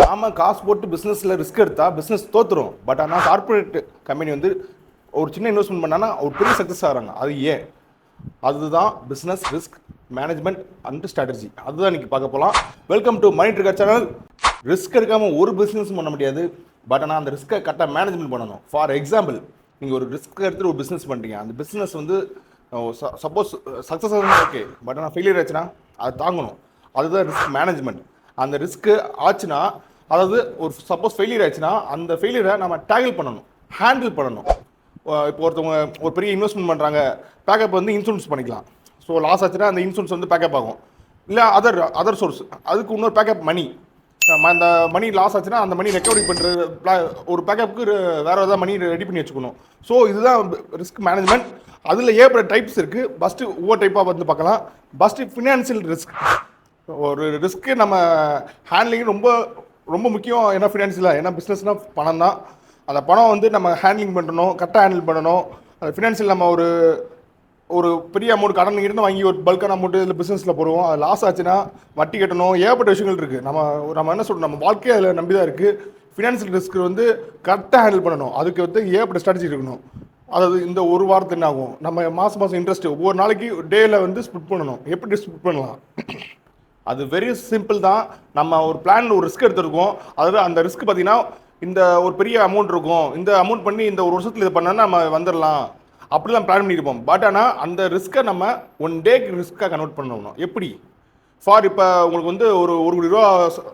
நாம காசு போட்டு பிஸ்னஸில் ரிஸ்க் எடுத்தா பிஸ்னஸ் தோத்துரும். பட் ஆனால் கார்ப்பரேட் கம்பெனி வந்து ஒரு சின்ன இன்வெஸ்ட்மெண்ட் பண்ணான்னா ஒரு பெரிய சக்ஸஸ் ஆகிறாங்க. அது ஏன்? அதுதான் business risk management and strategy அதுதான் இன்னைக்கு பார்க்க போகலாம் welcome to money trigger channel risk எடுக்காமல் ஒரு பிஸ்னஸ் பண்ண முடியாது. பட் ஆனால் அந்த ரிஸ்க்கை கரெக்டாக மேனேஜ்மெண்ட் பண்ணணும். ஃபார் எக்ஸாம்பிள் நீங்கள் ஒரு ரிஸ்க் எடுத்துட்டு ஒரு பிஸ்னஸ் பண்ணுறீங்க அந்த பிஸ்னஸ் வந்து சப்போஸ் சக்ஸஸ் ஓகே பட் ஆனால் ஃபெயிலியர் ஆச்சுன்னா அதை தாங்கணும். அதுதான் ரிஸ்க் மேனேஜ்மெண்ட் அந்த ரிஸ்க்கு ஆச்சுன்னா அதாவது ஒரு சப்போஸ் ஃபெயிலியர் ஆச்சுன்னா அந்த ஃபெயிலியரை நம்ம டேக்கிள் பண்ணணும் ஹேண்டில் பண்ணணும். இப்போ ஒருத்தவங்க ஒரு பெரிய இன்வெஸ்ட்மெண்ட் பண்ணுறாங்க பேக்கப் வந்து இன்சூரன்ஸ் பண்ணிக்கலாம். ஸோ லாஸ் ஆச்சுன்னா அந்த இன்சூரன்ஸ் வந்து பேக்கப் ஆகும். இல்லை அதர் அதர் சோர்ஸ் அதுக்கு இன்னொரு பேக்கப் மணி அந்த மணி லாஸ் ஆச்சுன்னா அந்த மணி ரெக்கவரி பண்ணுறது ஒரு பேக்கப்புக்கு வேறு ஏதாவது மணி ரெடி பண்ணி வச்சுக்கணும். ஸோ இதுதான் ரிஸ்க் மேனேஜ்மெண்ட் அதில் ஏற்பட டைப்ஸ் இருக்குது ஃபஸ்ட்டு ஒவ்வொரு டைப்பாக வந்து பார்க்கலாம். ஃபஸ்ட்டு ஃபினான்சியல் ரிஸ்க் ஒரு ரிஸ்க்கு நம்ம ஹேண்ட்லிங் ரொம்ப ரொம்ப முக்கியம். ஏன்னா ஃபினான்ஸில் ஏன்னா பிஸ்னஸ்னால் பணம் தான். அந்த பணம் வந்து நம்ம ஹேண்ட்லிங் பண்ணணும். கரெக்டாக ஹேண்டில் பண்ணணும். அந்த ஃபினான்ஷியல் நம்ம ஒரு ஒரு பெரிய அமௌண்ட் கடன் இருந்து வாங்கி ஒரு பல்கான அமௌண்ட் இதில் பிஸ்னஸில் போடுவோம். அது லாஸ் ஆச்சுன்னா வட்டி கட்டணும். ஏகப்பட்ட விஷயங்கள் இருக்குது நம்ம நம்ம என்ன சொல்கிறோம் நம்ம வாழ்க்கையை அதில் நம்பி தான் இருக்குது ஃபினான்ஷியல் ரிஸ்க் வந்து கரெக்டாக ஹேண்டில் பண்ணணும். அதுக்கு வந்து ஏகப்பட்ட ஸ்ட்ராட்டஜி இருக்கணும். அதாவது இந்த ஒரு வாரத்து என்ன ஆகும் நம்ம மாதம் மாதம் இன்ட்ரெஸ்ட்டு ஒவ்வொரு நாளைக்கு டேயில் வந்து ஸ்பிட் பண்ணணும். எப்படி ஸ்பிட் பண்ணலாம்? அது வெரி சிம்பிள் தான். நம்ம ஒரு பிளானில் ஒரு ரிஸ்க் எடுத்திருக்கோம். அதாவது அந்த ரிஸ்க் பார்த்தீங்கன்னா இந்த ஒரு பெரிய அமௌண்ட் இருக்கும். இந்த அமௌண்ட் பண்ணி இந்த ஒரு வருஷத்தில் இது பண்ணால் நம்ம வந்துடலாம் அப்படிலாம் பிளான் பண்ணியிருப்போம். பட் ஆனால் அந்த ரிஸ்க்கை நம்ம ஒன் டேக்கு ரிஸ்க்காக கன்வெர்ட் பண்ணணும். எப்படி? ஃபார் இப்போ உங்களுக்கு வந்து ஒரு ஒரு கோடி ரூபா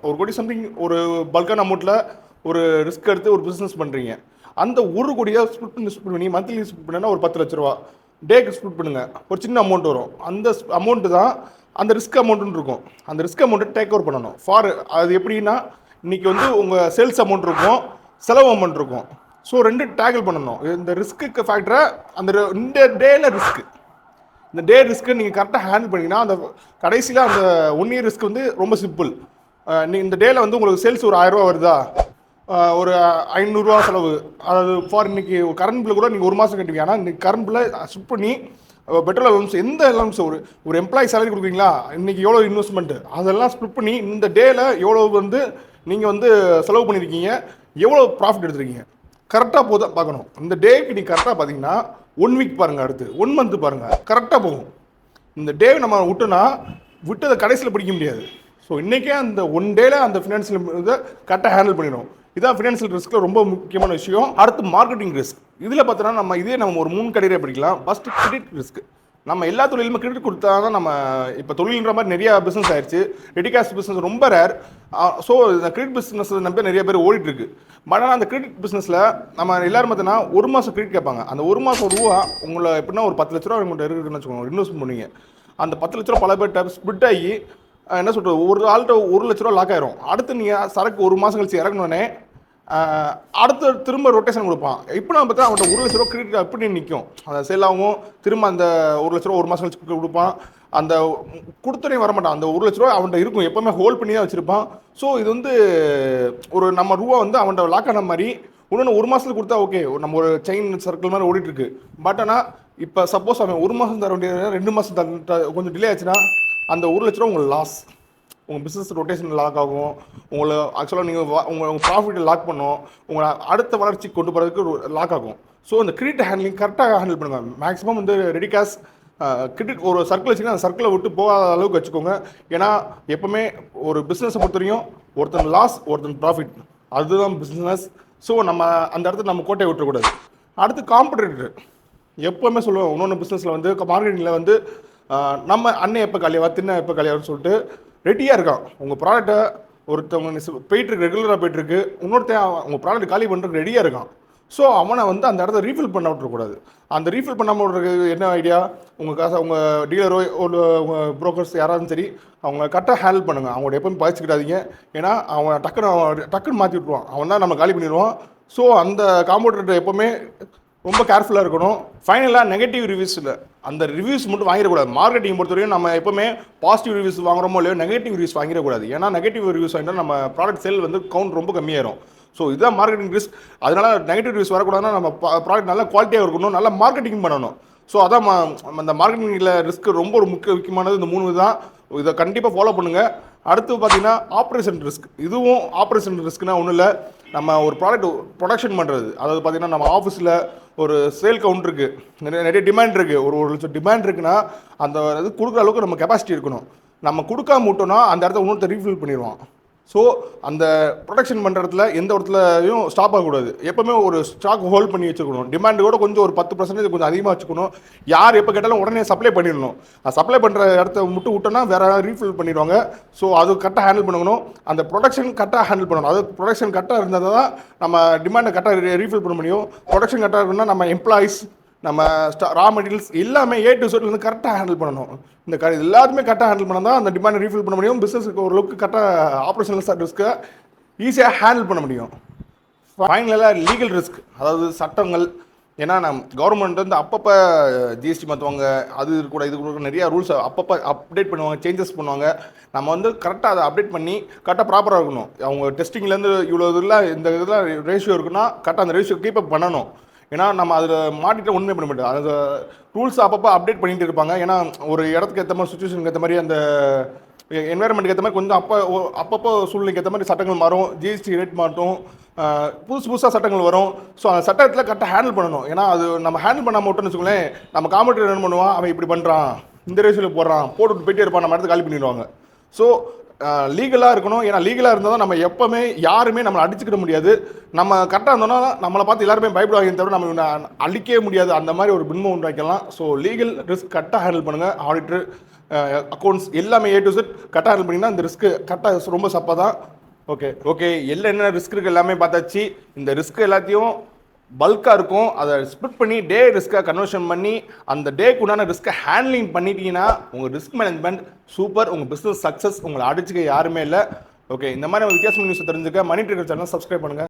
ஒரு கோடி சம்திங் ஒரு பல்கான அமௌண்ட்டில் ஒரு ரிஸ்க் எடுத்து ஒரு பிஸ்னஸ் பண்ணுறீங்க அந்த ஒரு கோடியாக ஸ்பிட் பண்ணி ஸ்பிட் பண்ணி மந்த்லி ஸ்பிட் பண்ணுன்னா ஒரு பத்து லட்ச ரூபா. டேக்கு ஸ்பிட் பண்ணுங்கள் ஒரு சின்ன அமௌண்ட் வரும். அந்த அமௌண்ட்டு தான் அந்த ரிஸ்க் அமௌண்ட்டுன்னு இருக்கும். அந்த ரிஸ்க் அமௌண்ட்டை டேக் ஓவர் பண்ணணும். ஃபார் அது எப்படின்னா இன்றைக்கி வந்து உங்கள் சேல்ஸ் அமௌண்ட் இருக்கும் செலவு அமௌண்ட் இருக்கும். ஸோ ரெண்டு டேக்கிள் பண்ணணும். இந்த ரிஸ்க்கு ஃபேக்டரை அந்த இந்த டேல ரிஸ்க்கு இந்த டே ரிஸ்க்கு நீங்கள் கரெக்டாக ஹேண்டில் பண்ணிங்கன்னா அந்த கடைசியில் அந்த ஒன் இயர் ரிஸ்க் வந்து ரொம்ப சிம்பிள் நீ இந்த டேல வந்து உங்களுக்கு சேல்ஸ் ஒரு ஆயிரரூவா வருதா? ஒரு ஐநூறுரூவா செலவு. அதாவது ஃபார் இன்னைக்கு கரண்ட் பில்லு கூட நீங்கள் ஒரு மாதம் கட்டுவீங்க. ஆனால் இன்னைக்கு கரண்ட் பில்லை ஷிஃப்ட் பண்ணி பெட்ரோல் அலவன்ஸ் எந்த அலவன்ஸ் ஒரு ஒரு எம்ப்ளாயி சேலரி கொடுக்குறீங்களா? இன்னைக்கு எவ்வளோ இன்வெஸ்ட்மெண்ட் அதெல்லாம் ஸ்பிட் பண்ணி இந்த டேல எவ்வளோ வந்து நீங்கள் வந்து செலவு பண்ணியிருக்கீங்க எவ்வளோ ப்ராஃபிட் எடுத்திருக்கீங்க? கரெக்டாக போத பார்க்கணும். இந்த டேக்கு நீ கரெக்டாக பார்த்தீங்கன்னா ஒன் வீக் பாருங்கள் அடுத்து. ஒன் மந்த் பாருங்கள் கரெக்டாக போகும். இந்த டே நம்ம விட்டோன்னா விட்டதை கடைசியில் பிடிக்க முடியாது. ஸோ இன்றைக்கே அந்த ஒன் டேல அந்த ஃபினான்ஷியல் இதை கரெக்டாக ஹேண்டில் பண்ணிடும் இதான் ஃபினான்ஷியல் ரிஸ்க்கில் ரொம்ப முக்கியமான விஷயம். அடுத்து மார்க்கெட்டிங் ரிஸ்க் இதில் பார்த்தோன்னா நம்ம இதே நம்ம ஒரு மூணு கடையிலே படிக்கலாம் ஃபஸ்ட்டு கிரெடிட் ரிஸ்க் நம்ம எல்லா தொழிலுமே கிரெடிட் கொடுத்தா தான் நம்ம இப்போ தொழில்ன்ற மாதிரி நிறைய பிஸ்னஸ் ஆயிடுச்சு ரெடிகாஸ்ட் பிஸ்னஸ் ரொம்ப ரேர் ஸோ இந்த கிரெடிட் பிஸ்னஸ் நம்பி நிறைய பேர் ஓடிட்டு இருக்கு பட் ஆனால் அந்த கிரெடிட் பிஸ்னஸில் நம்ம எல்லாரும் பார்த்தீங்கன்னா ஒரு மாதம் கிரெடிட் கேட்பாங்க. அந்த ஒரு மாதம் ரூபா உங்களை எப்படின்னா ஒரு பத்து லட்ச ரூபா உங்கள்கிட்ட இருக்குன்னு வச்சுக்கோங்க. இன்வெஸ்ட் பண்ணுவீங்க அந்த பத்து லட்ச ரூபா பல பேர் ஸ்பிட் ஆகி என்ன சொல்கிறது ஒரு ஆள்கிட்ட ஒரு லட்ச ரூபா லாக் ஆயிரும். அடுத்து நீங்கள் சரக்கு ஒரு மாதம் கழிச்சு இறங்கினோடனே அடுத்த அடுத்து திரும்ப ரொட்டேஷன் கொடுப்பான். இப்போ நம்ம பார்த்தா அவன்கிட்ட ஒரு லட்ச ரூபா கிரெடிட் எப்படி நிற்கும் அந்த சேல் ஆகும் திரும்ப அந்த ஒரு லட்ச ரூபா ஒரு மாதம் கழிச்சு கொடுப்பான். அந்த கொடுத்தனே வரமாட்டான். அந்த ஒரு லட்ச ரூபா அவன்கிட்ட இருக்கும். எப்பவுமே ஹோல்ட் பண்ணி தான் வச்சிருப்பான். ஸோ இது வந்து ஒரு நம்ம ரூபா வந்து அவன்கிட்ட லாக் ஆன மாதிரி இன்னொன்று ஒரு மாதத்துல கொடுத்தா ஓகே நம்ம ஒரு செயின் சர்க்கிள் மாதிரி ஓடிட்டுருக்கு பட் ஆனால் இப்போ சப்போஸ் அவன் ஒரு மாதம் தர வேண்டியது ரெண்டு மாதம் தர கொஞ்சம் டிலே ஆச்சுன்னா அந்த ஒரு லட்ச ரூபா உங்களுக்கு லாஸ் உங்கள் பிஸ்னஸ் ரொட்டேஷன் லாக் ஆகும். உங்களை ஆக்சுவலாக நீங்கள் உங்கள் உங்கள் ப்ராஃபிட்டை லாக் பண்ணும். உங்களை அடுத்த வளர்ச்சிக்கு கொண்டு போகிறதுக்கு லாக் ஆகும். ஸோ அந்த கிரெடிட் ஹேண்ட்லிங் கரெக்டாக ஹேண்டில் பண்ணுங்கள் மேக்ஸிமம் வந்து ரெடி கேஷ் கிரெடிட் ஒரு சர்க்கிள் வச்சுன்னா அந்த சர்க்கிளை விட்டு போகாத அளவுக்கு வச்சுக்கோங்க. ஏன்னா எப்போவுமே ஒரு பிஸ்னஸை பொறுத்தவரையும் ஒருத்தன் லாஸ் ஒருத்தன் ப்ராஃபிட் அதுதான் பிஸ்னஸ் ஸோ நம்ம அந்த இடத்துல நம்ம கோட்டையை விட்டுறக்கூடாது. அடுத்து காம்படிட்டர் எப்போவுமே சொல்லுவோம் இன்னொன்று பிஸ்னஸில் வந்து மார்க்கெட்டிங்கில் வந்து நம்ம அண்ணன் எப்போ காலியாவா தின்ன எப்போ காலியாவான்னு சொல்லிட்டு ரெடியாக இருக்கான். உங்கள் ப்ராடக்ட்டை ஒருத்தவங்க போயிட்டுருக்கு ரெகுலராக போயிட்டுருக்கு. இன்னொருத்தன் உங்கள் ப்ராடக்ட் காலி பண்ணுறதுக்கு ரெடியாக இருக்கான். ஸோ அவனை வந்து அந்த இடத்த ரீஃபில் பண்ண விட்டுறக்கூடாது. அந்த ரீஃபில் பண்ணாமல் விட்றதுக்கு என்ன ஐடியா உங்கள் காசை உங்கள் டீலரோ ஒரு உங்கள் ப்ரோக்கர்ஸ் யாராலும் சரி அவங்க கரெக்டாக ஹேண்டில் பண்ணுங்கள் அவங்களோட எப்பவும் பாதிச்சுக்கிடாதீங்க ஏன்னா அவன் டக்குன்னு அவன் டக்குன்னு மாற்றி விட்ருவான் அவன் தான் நம்ம காலி பண்ணிடுவான். ஸோ அந்த காம்பவுண்டர்கிட்ட எப்போவுமே ரொம்ப கேர்ஃபுல்லாக இருக்கணும். ஃபைனலாக நெகட்டிவ் ரிவ்யூஸில் அந்த ரிவ்யூஸ் மட்டும் வாங்கிடக்கூடாது. மார்க்கெட்டிங் பொறுத்தவரையும் நம்ம எப்பவுமே பாசிட்டிவ் ரிவ்யூஸ் வாங்குறோமோ இல்லையோ நெகட்டிவ் ரிவ்யூஸ் வாங்கிடக்கூடாது. ஏன்னா நெகட்டிவ் ரிவ்யூஸ் வாங்கினா நம்ம ப்ராடக்ட் சேல் வந்து கவுண்ட் ரொம்ப கம்மியாயிரும். ஸோ இதுதான் மார்க்கெட்டிங் ரிஸ்க் அதனால நெகட்டிவ் ரிவ்யூஸ் வரக்கூடாதுன்னா நம்ம ப்ராடக்ட் நல்லா குவாலிட்டியாக இருக்கணும். நல்லா மார்க்கெட்டிங் பண்ணணும். ஸோ அதான் அந்த மார்க்கெட்டிங்கில் ரிஸ்க் ரொம்ப ஒரு முக்கிய முக்கியமானது இந்த மூணு தான். இதை கண்டிப்பாக ஃபாலோ பண்ணுங்கள் அடுத்து பார்த்தீங்கன்னா ஆப்ரேஷன் ரிஸ்க் இதுவும் ஆப்ரேஷன் ரிஸ்க்னால் ஒன்றும் இல்லை. நம்ம ஒரு ப்ராடக்ட் ப்ரொடக்ஷன் பண்ணுறது அதாவது பார்த்தீங்கன்னா நம்ம ஆஃபீஸில் ஒரு சேல் கவுண்ட் இருக்குது நிறைய நிறைய டிமாண்ட் இருக்குது ஒரு ஒரு லட்சம் டிமாண்ட் இருக்குன்னா அந்த இது கொடுக்குற அளவுக்கு நம்ம கெப்பாசிட்டி இருக்கணும். நம்ம கொடுக்காம விட்டோம்னா அந்த இடத்த இன்னொருத்த ரீஃபில் பண்ணிடுவான். ஸோ அந்த ப்ரொடக்ஷன் பண்ணுற இடத்துல எந்த இடத்துலையும் ஸ்டாப் ஆகக்கூடாது. எப்போவுமே ஒரு ஸ்டாக் ஹோல்ட் பண்ணி வச்சுக்கணும். டிமாண்டோட கொஞ்சம் ஒரு பத்து பர்சன்டேஜ் கொஞ்சம் அதிகமாக வச்சுக்கணும். யார் எப்போ கேட்டாலும் உடனே சப்ளை பண்ணிடணும். சப்ளை பண்ணுற இடத்த மட்டும் விட்டோம்னா வேற ரீஃபில் பண்ணிடுவாங்க. ஸோ அது கரெக்டாக ஹேண்டில் பண்ணணும். அந்த ப்ரொடக்ஷன் கரெக்டாக ஹேண்டில் பண்ணணும். அது ப்ரொடக்ஷன் கரெக்டாக இருந்தால் தான் நம்ம டிமாண்டை கரெக்டாக ரீஃபில் பண்ண முடியும். ப்ரொடக்ஷன் கரெக்டாக இருக்குன்னா நம்ம எம்ப்ளாயிஸ் நம்ம ஸ்டா ரா மெட்டீரியல்ஸ் எல்லாமே ஏ டு வந்து கரெக்டாக ஹேண்டில் பண்ணணும். இந்த க எல்லாத்துமே கரெக்டாக ஹேண்டில் பண்ணால் தான் அந்த டிமாண்ட் ரீஃபில் பண்ண முடியும். பிஸ்னஸுக்கு ஓரளவுக்கு கரெக்டாக ஆப்ரேஷனல் ரிஸ்க்கை ஈஸியாக ஹேண்டில் பண்ண முடியும். ஃபைனலாக லீகல் ரிஸ்க் அதாவது சட்டங்கள் ஏன்னா நம் கவர்மெண்ட் வந்து அப்பப்போ ஜிஎஸ்டி மாற்றுவாங்க அது கூட இது கூட நிறையா ரூல்ஸ் அப்பப்போ அப்டேட் பண்ணுவாங்க சேஞ்சஸ் பண்ணுவாங்க. நம்ம வந்து கரெக்டாக அதை அப்டேட் பண்ணி கரெக்டாக ப்ராப்பராக இருக்கணும். அவங்க டெஸ்டிங்லேருந்து இவ்வளோ இதில் இந்த இதில் ரேஷியோ இருக்குன்னா கரெக்டாக அந்த ரேஷியோ கீப் அப் பண்ணணும். ஏன்னா நம்ம அதில் மாட்டிட்டு ஒன்றுமே பண்ண முடியாது அந்த ரூல்ஸ் அப்பப்போ அப்டேட் பண்ணிட்டு இருப்பாங்க. ஏன்னா ஒரு இடத்துக்கு ஏற்ற மாதிரி சுச்சுவேஷனுக்கு ஏற்ற மாதிரி அந்த என்வாயர்மெண்ட்டுக்கு ஏற்ற மாதிரி கொஞ்சம் அப்போ அப்பப்போ சூழ்நிலைக்கு ஏற்ற மாதிரி சட்டங்கள் மாறும். ஜிஎஸ்டி ரேட் மாட்டும் புதுசு புதுசாக சட்டங்கள் வரும். ஸோ அந்த சட்டத்தில் கரெக்டாக ஹேண்டில் பண்ணணும். ஏன்னா அது நம்ம ஹேண்டில் பண்ணாம மட்டும்னு வச்சுக்கோங்களேன் நம்ம காமெடி என்ன பண்ணுவான். அவன் இப்படி பண்ணுறான் இந்த ரேஷியோவில் போடுறான். போட்டு போயிட்டே இருப்பான். நம்ம இடத்துக்கு காலி பண்ணிடுவாங்க. ஸோ லீகலாக இருக்கணும். ஏன்னா லீகலாக இருந்தால் தான் நம்ம எப்போவுமே யாருமே நம்மளை அடிச்சுக்கிட முடியாது. நம்ம கரெக்டாக இருந்தோம்னா நம்மளை பார்த்து எல்லாருமே பயப்படுவாங்க தவிர நம்ம அழிக்கவே முடியாது. அந்த மாதிரி ஒரு பின்பம் உண்டாக்கலாம் ஸோ லீகல் ரிஸ்க் கரெக்டாக ஹேண்டில் பண்ணுங்கள் ஆடிட்டர் அக்கௌண்ட்ஸ் எல்லாமே ஏ டு செட் கரெக்டாக ஹேண்டில் பண்ணிங்கன்னா இந்த ரிஸ்க்கு கரெக்டாக ரொம்ப சப்பா தான். ஓகே ஓகே எல்லாம் என்ன ரிஸ்க் இருக்குது எல்லாமே பார்த்தாச்சு. இந்த ரிஸ்க் எல்லாத்தையும் பல்காக இருக்கும். அதை ஸ்பிட் பண்ணி டே ரிஸ்க்கை கன்வர்ஷன் பண்ணி அந்த டேக்கு உண்டான ரிஸ்க்கை ஹேண்ட்லிங் பண்ணிட்டீங்கன்னா உங்கள் ரிஸ்க் மேனேஜ்மெண்ட் சூப்பர் உங்கள் பிஸ்னஸ் சக்ஸஸ் உங்களை அடிச்சுக்க யாருமே இல்லை. ஓகே இந்த மாதிரி வித்தியாசமான நியூஸ் தெரிஞ்சுக்க மணி ட்ரிகர் சேனல் சப்ஸ்கிரைப் பண்ணுங்கள்